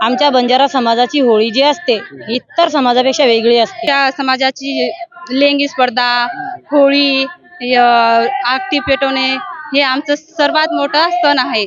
आमच्या बंजारा समाजाची होळी जी असते इतर समाजापेक्षा वेगळी असते. त्या समाजाची लेंगी स्पर्धा होळी य- आगटी पेटवणे हे आमचं सर्वात मोठा सण आहे.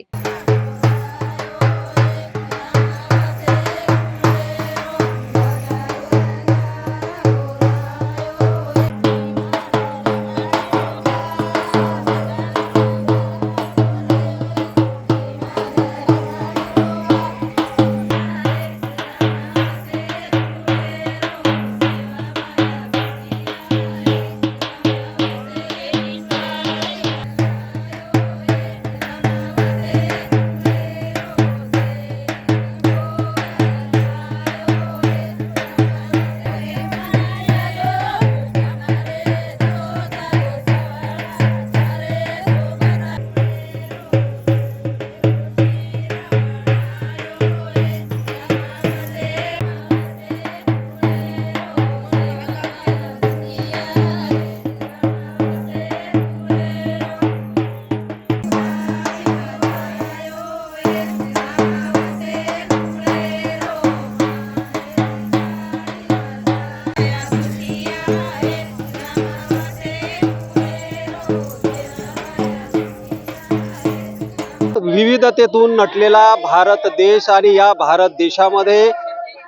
विविधतेतून नटलेला भारत देश आणि या भारत देशामध्ये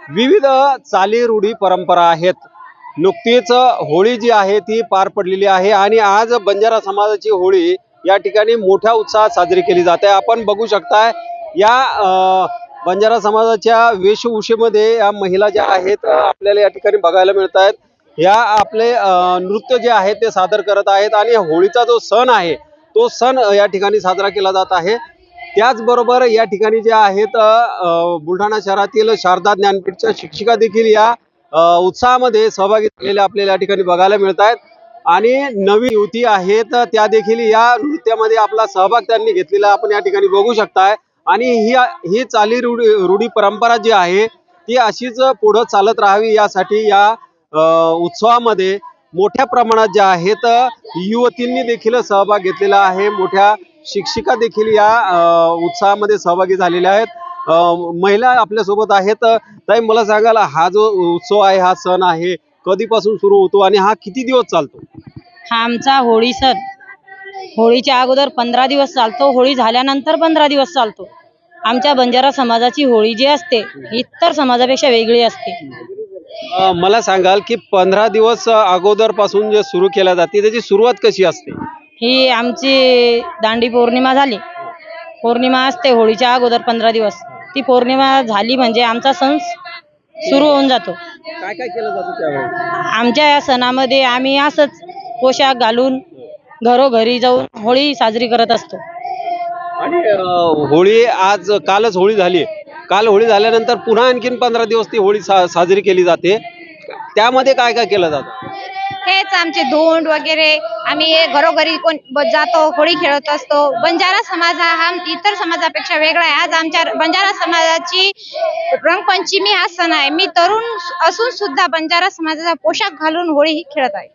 विविध चाली रूढी परंपरा आहेत. नुकतीच होळी जी आहे ती पार पडलेली आहे आणि आज बंजारा समाजाची होळी या ठिकाणी मोठ्या उत्साहात साजरी केली जाते. आपण बघू शकताय या बंजारा समाजाच्या वेशभूषेमध्ये या महिला ज्या आहेत आपल्याला या ठिकाणी बघायला मिळत आहेत या आपले नृत्य जे आहे ते सादर करत आहेत आणि होळीचा जो सण आहे तो सण या ठिकाणी साजरा केला जात आहे. त्याचबरोबर या ठिकाणी जे आहेत बुलढाणा शहरातील शारदा ज्ञानपीठच्या शिक्षिका देखील या उत्साहामध्ये सहभागी झालेल्या आपल्याला या ठिकाणी बघायला मिळत आहेत आणि नवी युवती आहेत त्या देखील या नृत्यामध्ये आपला सहभाग त्यांनी घेतलेला आपण या ठिकाणी बघू शकताय. आणि ही ही चाली रूढी रूढी परंपरा जी आहे ती अशीच पुढं चालत राहावी यासाठी या उत्सवामध्ये मोठ्या प्रमाणात ज्या आहेत युवतींनी देखील सहभाग घेतलेला आहे. मोठ्या शिक्षिका देखील या अ, उत्सवामध्ये सहभागी झालेल्या आहेत. महिला आपल्यासोबत आहेत. ताई मला सांगाल हा जो उत्सव आहे हा सण आहे कधीपासून सुरू होतो आणि हा किती दिवस चालतो? हा आमचा होळी सण. होळीच्या अगोदर पंधरा दिवस चालतो. होळी झाल्यानंतर पंधरा दिवस चालतो. आमच्या बंजारा समाजाची होळी जी असते इतर समाजापेक्षा वेगळी असते. मला सांगाल की पंधरा दिवस अगोदरपासून जे सुरू केल्या जाते त्याची सुरुवात कशी असते? ही आमची दांडी पौर्णिमा झाली. पौर्णिमा असते होळीच्या अगोदर पंधरा दिवस. ती पौर्णिमा झाली म्हणजे आमचा सण सुरू होऊन जातो. काय काय केलं जातं त्यावेळेस आमच्या या सणामध्ये आम्ही असंच पोशाख घालून घरोघरी जाऊन होळी साजरी करत असतो. आणि अ, होळी आज कालच होळी झाली. काल होळी झाल्यानंतर पुन्हा आणखीन पंधरा दिवस ती होळी सा साजरी केली जाते. त्यामध्ये काय काय केलं जातं? हेच आमचे धोंड वगैरे. आम्ही घरोघरी कोण जातो होळी खेळत असतो. बंजारा समाज हा इतर समाजापेक्षा वेगळा आहे. आज आमच्या बंजारा समाजाची रंगपंचमी हा सण आहे. मी तरुण असून सुद्धा बंजारा समाजाचा पोशाख घालून होळी ही खेळत आहे.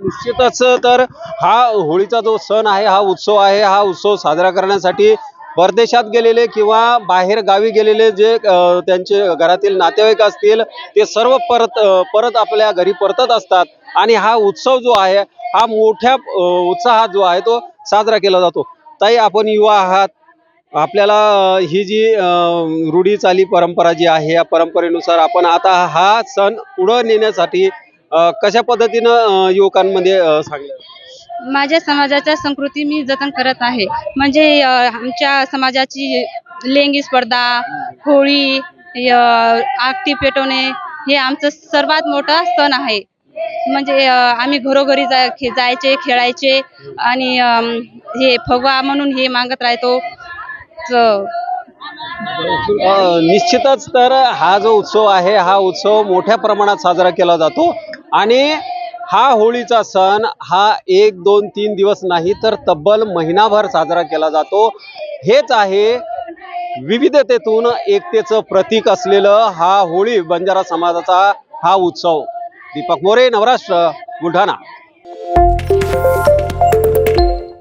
निश्चितच तर हा होळीचा जो सण आहे हा उत्सव आहे हा उत्सव साजरा करण्यासाठी परदेशात गेलेले किंवा बाहेर गावी गेलेले जे त्यांचे घरातील नातेवाईक असतील ते सर्व परत परत आपल्या घरी परतत असतात. आणि हा उत्सव जो आहे हा मोठ्या उत्साहात जो आहे तो साजरा केला जातो. ताई आपण युवा आहात. आपल्याला ही जी रूढी चाली परंपरा जी आहे या परंपरेनुसार आपण आता हा सण पुढं नेण्यासाठी कशा पद्धतीनं युवकांमध्ये अ, सांगलं माझ्या समाजाच्या संस्कृती मी जतन करत आहे. म्हणजे आमच्या समाजाची लेंगी स्पर्धा होळी आगटी पेटवणे हे आमचं सर्वात मोठा सण आहे. म्हणजे आम्ही घरोघरी जा जायचे खेळायचे आणि हे फगवा म्हणून हे मागत राहतो. निश्चितच तर हा जो उत्सव आहे हा उत्सव मोठ्या प्रमाणात साजरा केला जातो. आणि हा होळीचा सण हा एक दोन तीन दिवस नाही तर तब्बल महिनाभर साजरा केला जातो. हेच आहे विविधतेतून एकतेचं प्रतीक असलेलं हा होळी बंजारा समाजाचा हा उत्सव. दीपक मोरे नवराष्ट्र बुलढाणा.